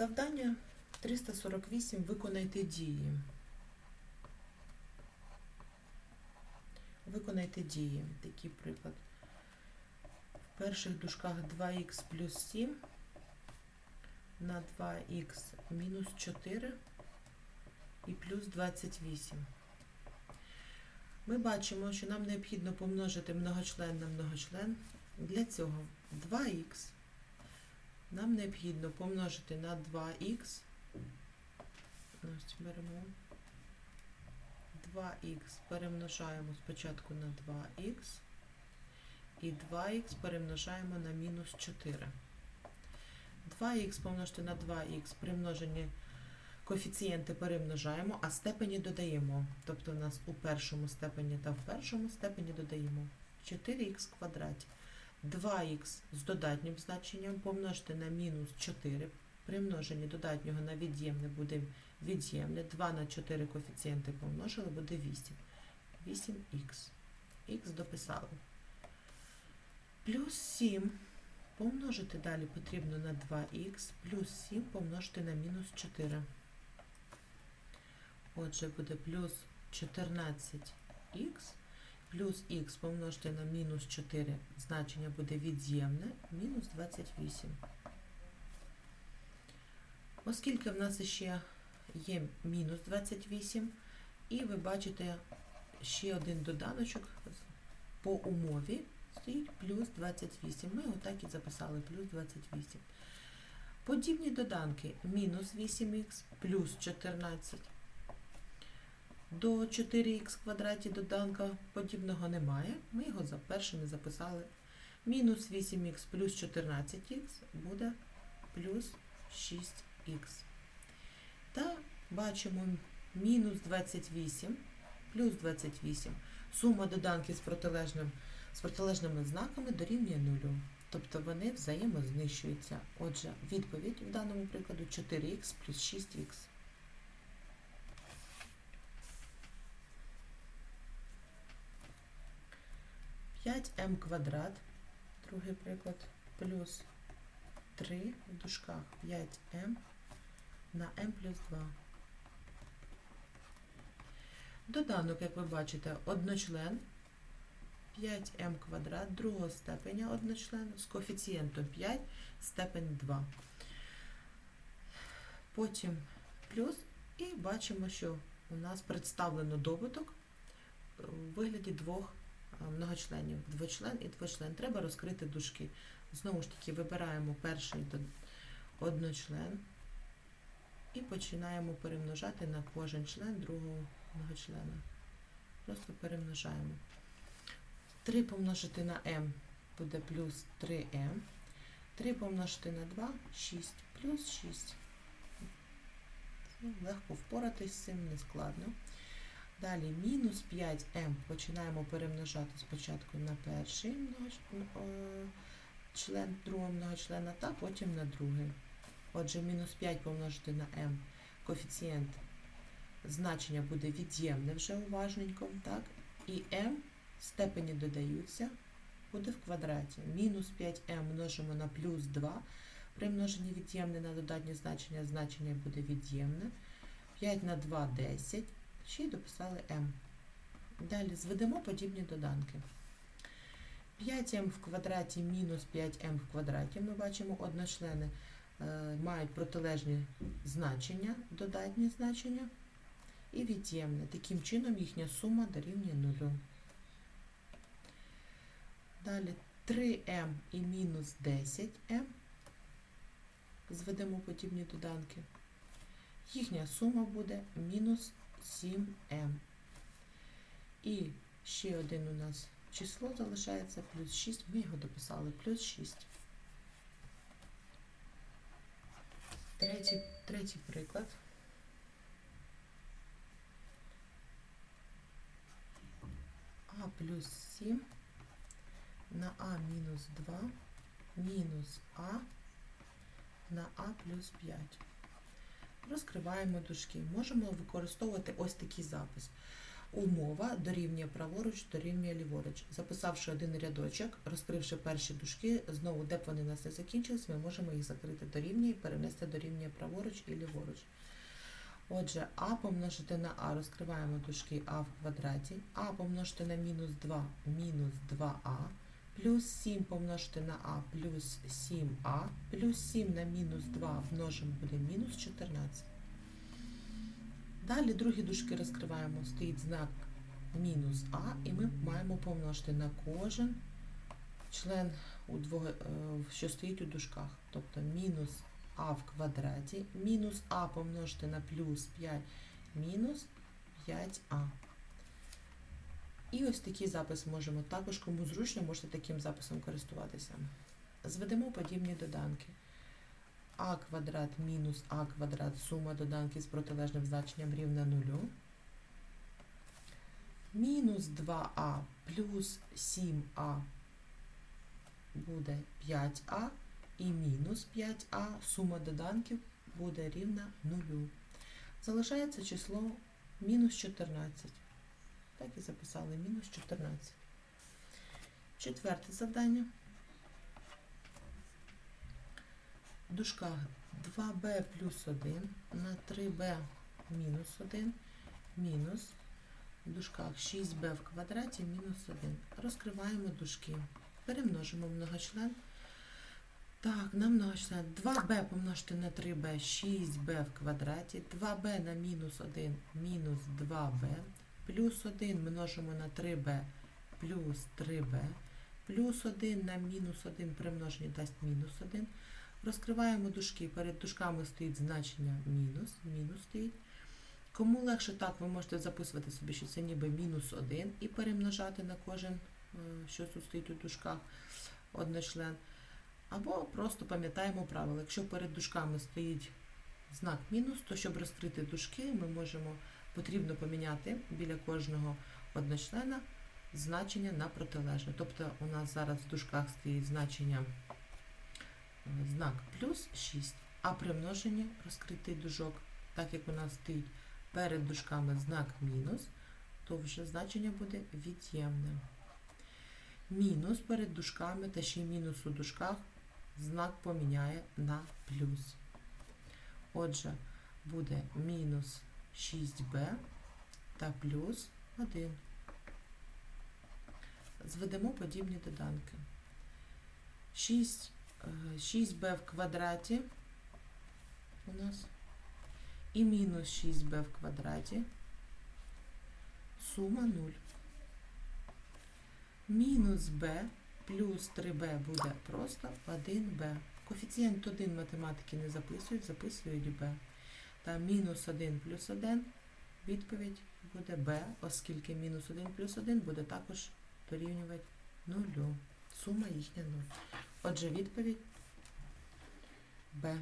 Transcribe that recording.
Завдання 348. Виконайте дії. Виконайте дії. Такий приклад. В перших дужках 2х плюс 7 на 2х мінус 4 і плюс 28. Ми бачимо, що нам необхідно помножити многочлен на многочлен. Для цього 2х нам необхідно помножити на 2х. Ось беремо 2х перемножаємо спочатку на 2х і 2х перемножаємо на мінус 4. 2х помножити на 2х при множенні коефіцієнти перемножаємо, а степені додаємо. Тобто у нас у першому степені та в першому степені додаємо 4х в квадраті. 2х з додатнім значенням помножити на мінус 4. При множенні додатнього на від'ємне буде від'ємне. 2 на 4 коефіцієнти помножили, буде 8. 8х. Х дописали. Плюс 7 помножити далі потрібно на 2х, плюс 7 помножити на мінус 4. Отже, буде плюс 14х плюс х помножити на мінус 4, значення буде від'ємне, мінус 28. Оскільки в нас ще є мінус 28, і ви бачите ще один доданочок по умові стоїть плюс 28. Ми отак і записали плюс 28. Подібні доданки мінус 8х плюс 14. До 4х в квадраті доданка подібного немає. Ми його за першими записали. Мінус 8х плюс 14х буде плюс 6х. Та бачимо мінус 28 плюс 28. Сума доданки з, протилежним, з протилежними знаками дорівнює нулю. Тобто вони взаємознищуються. Отже, відповідь в даному прикладу 4х плюс 6х. 5m квадрат, другий приклад, плюс 3 в дужках. 5m на m плюс 2. Доданок, як ви бачите, одночлен. 5m квадрат другого степеня одночлен з коефіцієнтом 5 степень 2. Потім плюс. І бачимо, що у нас представлено добуток у вигляді двох многочленів. Двочлен і двочлен. Треба розкрити дужки. Знову ж таки, вибираємо перший одночлен і починаємо перемножати на кожен член другого многочлена. Просто перемножаємо. 3 помножити на m буде плюс 3m. 3 помножити на 2 6 плюс 6. Ну, легко впоратись з цим, не складно. Далі мінус 5m починаємо перемножати спочатку на перший е, член другого многочлена та потім на другий. Отже, мінус 5 помножити на m коефіцієнт значення буде від'ємне вже уважненько, так? І m степені додаються, буде в квадраті. Мінус 5m множимо на плюс 2. При множенні від'ємне на додатнє значення, значення буде від'ємне. 5 на 2 – 10. Ще й дописали m. Далі зведемо подібні доданки. 5m в квадраті мінус 5m в квадраті. Ми бачимо, одночлени е, мають протилежні значення, додатні значення і від'ємне. Таким чином їхня сума дорівнює нулю. Далі 3m і мінус 10m. Зведемо подібні доданки. Їхня сума буде мінус 7m. І ще один у нас число залишається плюс 6. Ми його дописали плюс 6. Третій, третій приклад. А плюс 7 на А мінус 2 мінус А на А плюс 5. Розкриваємо дужки. Можемо використовувати ось такий запис. Умова дорівнює праворуч, дорівнює ліворуч. Записавши один рядочок, розкривши перші дужки, знову, де б вони у нас не закінчились, ми можемо їх закрити дорівнює і перенести дорівнює праворуч і ліворуч. Отже, а помножити на а розкриваємо дужки а в квадраті, а помножити на мінус 2 мінус 2а, плюс 7 помножити на а плюс 7а, плюс 7 на мінус 2 множимо буде мінус 14. Далі другі дужки розкриваємо, стоїть знак мінус а, і ми маємо помножити на кожен член, е, що стоїть у дужках. Тобто мінус а в квадраті, мінус а помножити на плюс 5, мінус 5а. І ось такий запис можемо також, кому зручно, можете таким записом користуватися. Зведемо подібні доданки. а квадрат мінус а квадрат сума доданків з протилежним значенням рівна нулю. Мінус 2а плюс 7а буде 5а і мінус 5а сума доданків буде рівна нулю. Залишається число мінус 14. Так і записали мінус 14. Четверте завдання. В дужках 2b плюс 1 на 3b мінус 1 мінус в дужках 6b в квадраті мінус 1. Розкриваємо дужки. Перемножимо многочлен. Так, на многочлен 2b помножити на 3b 6b в квадраті, 2b на мінус 1 мінус 2b, плюс 1 множимо на 3b плюс 3b, плюс 1 на мінус 1 при дасть мінус 1. Розкриваємо дужки. Перед дужками стоїть значення мінус, мінус стоїть. Кому легше так, ви можете записувати собі, що це ніби мінус 1 і перемножати на кожен, е, що тут стоїть у дужках, одночлен. Або просто пам'ятаємо правило. Якщо перед дужками стоїть знак мінус, то щоб розкрити дужки, ми можемо, потрібно поміняти біля кожного одночлена значення на протилежне. Тобто у нас зараз в дужках стоїть значення е, знак плюс 6, а при множенні розкритий дужок, так як у нас стоїть перед дужками знак мінус, то вже значення буде від'ємне. Мінус перед дужками та ще мінус у дужках знак поміняє на плюс. Отже, буде мінус 6b та плюс 1. Зведемо подібні доданки. 6, е, 6b в квадраті у нас і мінус 6b в квадраті. Сума 0. Мінус b плюс 3b буде просто 1b. Коефіцієнт 1 математики не записують, записують b. Та мінус 1 плюс 1 відповідь буде b, оскільки мінус 1 плюс 1 буде також дорівнювати 0. Сума їхня 0. Отже, відповідь b.